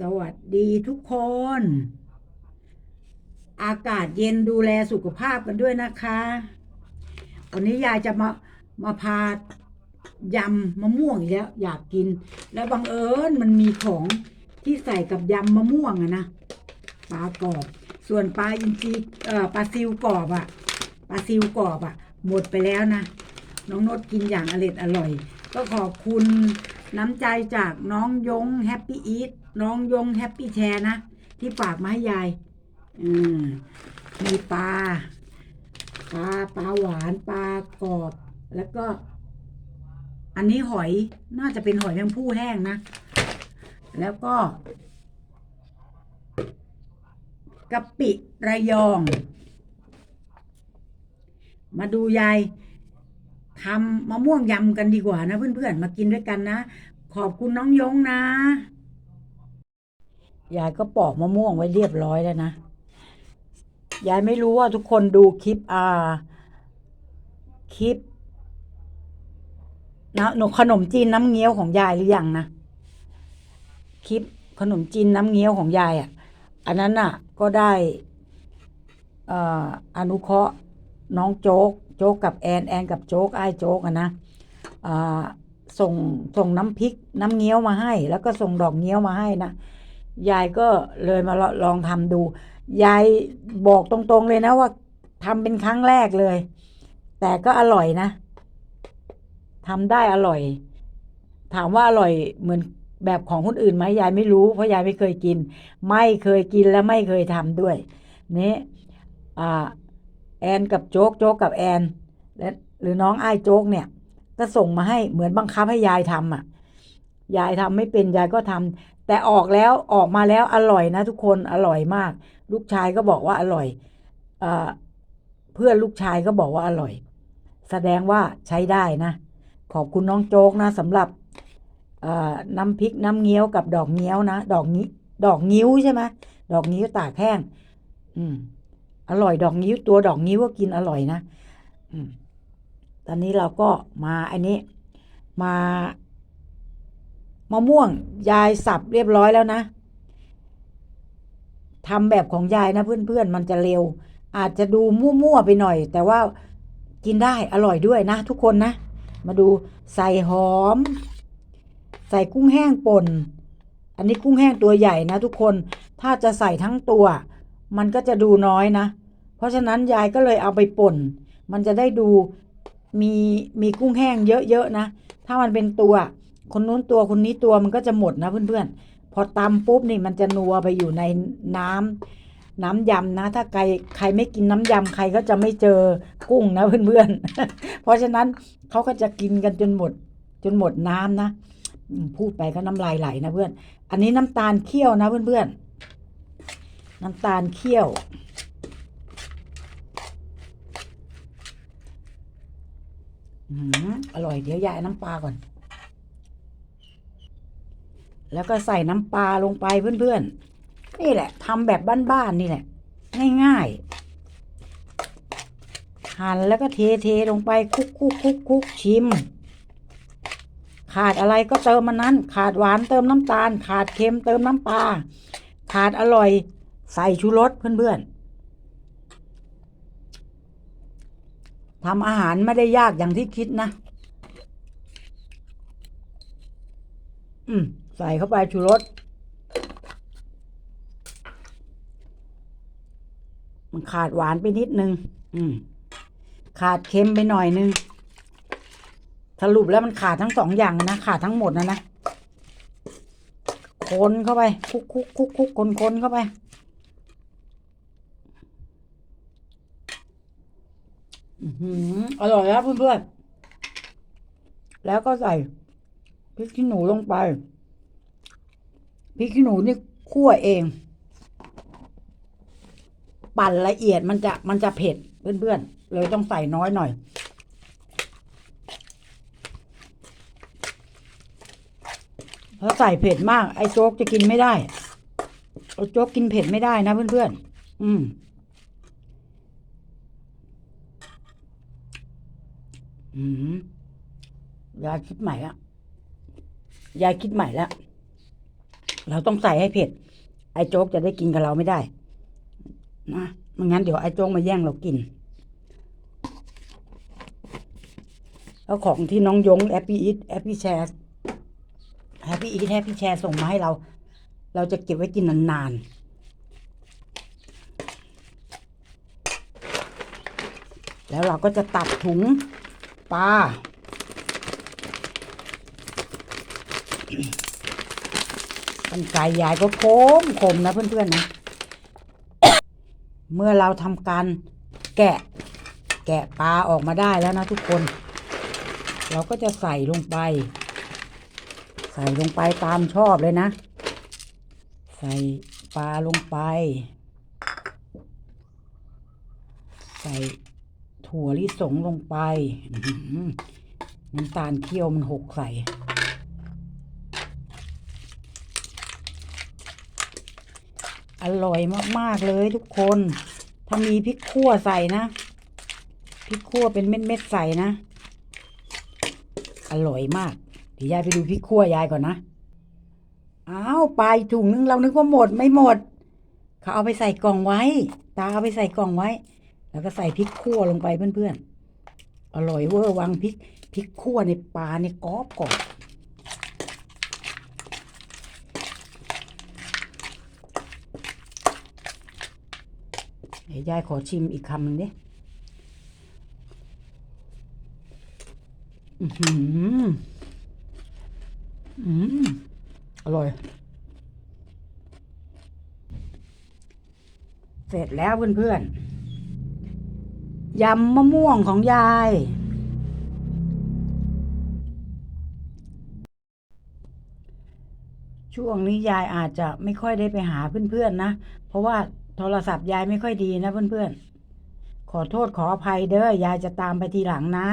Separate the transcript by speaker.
Speaker 1: สวัสดีทุกคน อากาศเย็นดูแลสุขภาพกันด้วยนะคะ วันนี้ยายจะมามาพายำมะม่วงอีกแล้วอยากกิน แล้วบังเอิญมันมีของที่ใส่กับยำมะม่วงอะนะปลากรอบ ส่วนปลาอินทรีเอ่อปลาซิวกรอบอะปลาซิวกรอบอะหมดไปแล้วนะ น้องนดกินอย่างอร็ดอร่อย ก็ขอบคุณน้ำใจจากน้องยงแฮปปี้อีท น้องยงแฮปปี้แชร์นะ ที่ฝากมาให้ยาย อืมมีปลาปลาปลาหวานปลากรอบ แล้วก็ อันนี้หอยน่าจะเป็นหอยแมงผู้แห้งนะ แล้วก็กะปิระยอง มาดูยายทำมะม่วงยำกันดีกว่านะเพื่อนๆ มากินด้วยกันนะ ขอบคุณน้องยงนะ ยายก็ปอกมะม่วงไว้เรียบร้อยแล้วนะ ยายไม่รู้ว่าทุกคนดูคลิปอ่าคลิปนะหนูขนมจีนน้ำเงี้ยวของยายหรือยังนะคลิปขนมจีนน้ำเงี้ยวของยายอะ อันนั้นอะ ก็ได้อ่ออนุเคราะห์น้องโจ๊ก โจ๊กกับแอนแอนกับโจ๊กไอ้โจ๊กอะนะอ่าส่งส่งน้ำพริกน้ำเงี้ยวมาให้ แล้วก็ส่งดอกเงี้ยวมาให้นะ ยายก็เลยมาลองทำดู ยายบอกตรงๆเลยนะว่าทำเป็นครั้งแรกเลย แต่ก็อร่อยนะทำได้อร่อย ถามว่าอร่อยเหมือนแบบของคนอื่นไหมยายไม่รู้เพราะยายไม่เคยกิน ไม่เคยกินและไม่เคยทำด้วยนี่แอนกับโจ๊กโจ๊กกับแอนและหรือน้องไอ้โจ๊กเนี่ย ก็ส่งมาให้เหมือนบังคับให้ยายทำอะยายทำไม่เป็นยายก็ทำ แต่ออกแล้วออกมาแล้วอร่อยนะทุกคนอร่อยมาก ลูกชายก็บอกว่าอร่อยเอเพื่อนลูกชายก็บอกว่าอร่อย แสดงว่าใช้ได้นะ ขอบคุณน้องโจ๊กนะสำหรับน้ำพริกน้ำเงี้ยวกับดอกเงี้ยวนะดอกนี้ดอกงิ้วใช่ไหมดอกงิ้วตากแห้ง อืม อร่อยดอกงิ้วตัวดอกงิ้วก็กินอร่อยนะอืมตอนนี้เราก็มาอันนี้มา มะม่วง ยายสับเรียบร้อยแล้วนะทำแบบของยายนะเพื่อนๆ มันจะเร็ว อาจจะดูมั่วๆไปหน่อย แต่ว่ากินได้อร่อยด้วยนะ ทุกคนนะ มาดูใส่หอม ใส่กุ้งแห้งป่น อันนี้กุ้งแห้งตัวใหญ่นะ ทุกคนถ้าจะใส่ทั้งตัว มันก็จะดูน้อยนะ เพราะฉะนั้นยายก็เลยเอาไปป่น มันจะได้ดูมีมีกุ้งแห้งเยอะๆนะ ถ้ามันเป็นตัว คนนู้นตัวคนนี้ตัวมันก็จะหมดนะเพื่อนๆ พอตำปุ๊บนี่มันจะนัวไปอยู่ในน้ำน้ำยำนะ ถ้าใครใครไม่กินน้ำยำใครก็จะไม่เจอกุ้งนะเพื่อนๆ เพราะฉะนั้นเขาก็จะกินกันจนหมด จนหมดน้ำนะพูดไปก็น้ำลายไหลนะเพื่อน อันนี้น้ำตาลเคี่ยวนะเพื่อนๆ น้ำตาลเคี่ยวอร่อยเดี๋ยวยายน้ำปลาก่อน แล้วก็ใส่น้ำปลาลงไปเพื่อนๆ นี่แหละทำแบบบ้านๆนี่แหละ ง่ายๆ หั่นแล้วก็เทเทลงไปคุกคุกคุกคุกชิม ขาดอะไรก็เติมมันนั้น ขาดหวานเติมน้ำตาล ขาดเค็มเติมน้ำปลา ขาดอร่อยใส่ชูรสเพื่อนๆทำอาหารไม่ได้ยากอย่างที่คิดนะ อืม ใส่เข้าไปชูรสมันขาดหวานไปนิดนึง อืม ขาดเค็มไปหน่อยนึง สรุปแล้วมันขาดทั้งสองอย่างนะ ขาดทั้งหมดนะนะ คนเข้าไป คุกคุกคุกคุกคนคนเข้าไปอือหือร่อยแล้วเพื่อนๆ แล้วก็ใส่พริกขี้หนูลงไป พริกขี้หนูนี่คั่วเอง ปั่นละเอียดมันจะมันจะเผ็ดเพื่อนๆเลยต้องใส่น้อยหน่อย ถ้าใส่เผ็ดมาก ไอ้โจ๊กจะกินไม่ได้ไอ้โจ๊กกินเผ็ดไม่ได้นะเพื่อนๆอืมอืมยายคิดใหม่ละยายคิดใหม่แล้ว เราต้องใส่ให้เผ็ด ไอ้โจ๊กจะได้กินกับเราไม่ได้ นะไม่งั้นเดี๋ยวไอ้โจ๊กมาแย่งเรากิน แล้วของที่น้องยงแอปปี้อิทแอปปี้แชร์แฮปปี้อิทแฮปปี้แชร์ส่งมาให้เรา เราจะเก็บไว้กินนานๆแล้วเราก็จะตัดถุงปลา กันไก่ยายก็โค้มคมนะเพื่อนๆนะ เมื่อเราทำการแกะ แกะปลาออกมาได้แล้วนะทุกคน เราก็จะใส่ลงไป ใส่ลงไปตามชอบเลยนะ ใส่ปลาลงไป ใส่ถั่วลิสงลงไปน้ำตาลเคี่ยวมันหกใส่ อร่อยมากๆเลยทุกคน ถ้ามีพริกขั่วใส่นะ พริกขั่วเป็นเม็ดๆใส่นะ อร่อยมาก เดี๋ยวยายไปดูพริกขั่วยายก่อนนะ อ้าวไปถุงนึงเรานึกว่าหมดไม่หมด เขาเอาไปใส่กล่องไว้ ตาเอาไปใส่กล่องไว้ แล้วก็ใส่พริกขั่วลงไปเพื่อนๆ อร่อยเวอร์วังพริกพริกขั่วในปลาในกรอบกรอบ ดี๋ยวยายขอชิมอีกคำหนึ่งดิอือหืออืมอร่อย เสร็จแล้วเพื่อนๆ ยำมะม่วงของยายช่วงนี้ยายอาจจะไม่ค่อยได้ไปหาเพื่อนๆนะ เพราะว่า โทรศัพท์ยายไม่ค่อยดีนะเพื่อนๆ ขอโทษขออภัยเด้อยายจะตามไปทีหลังนะ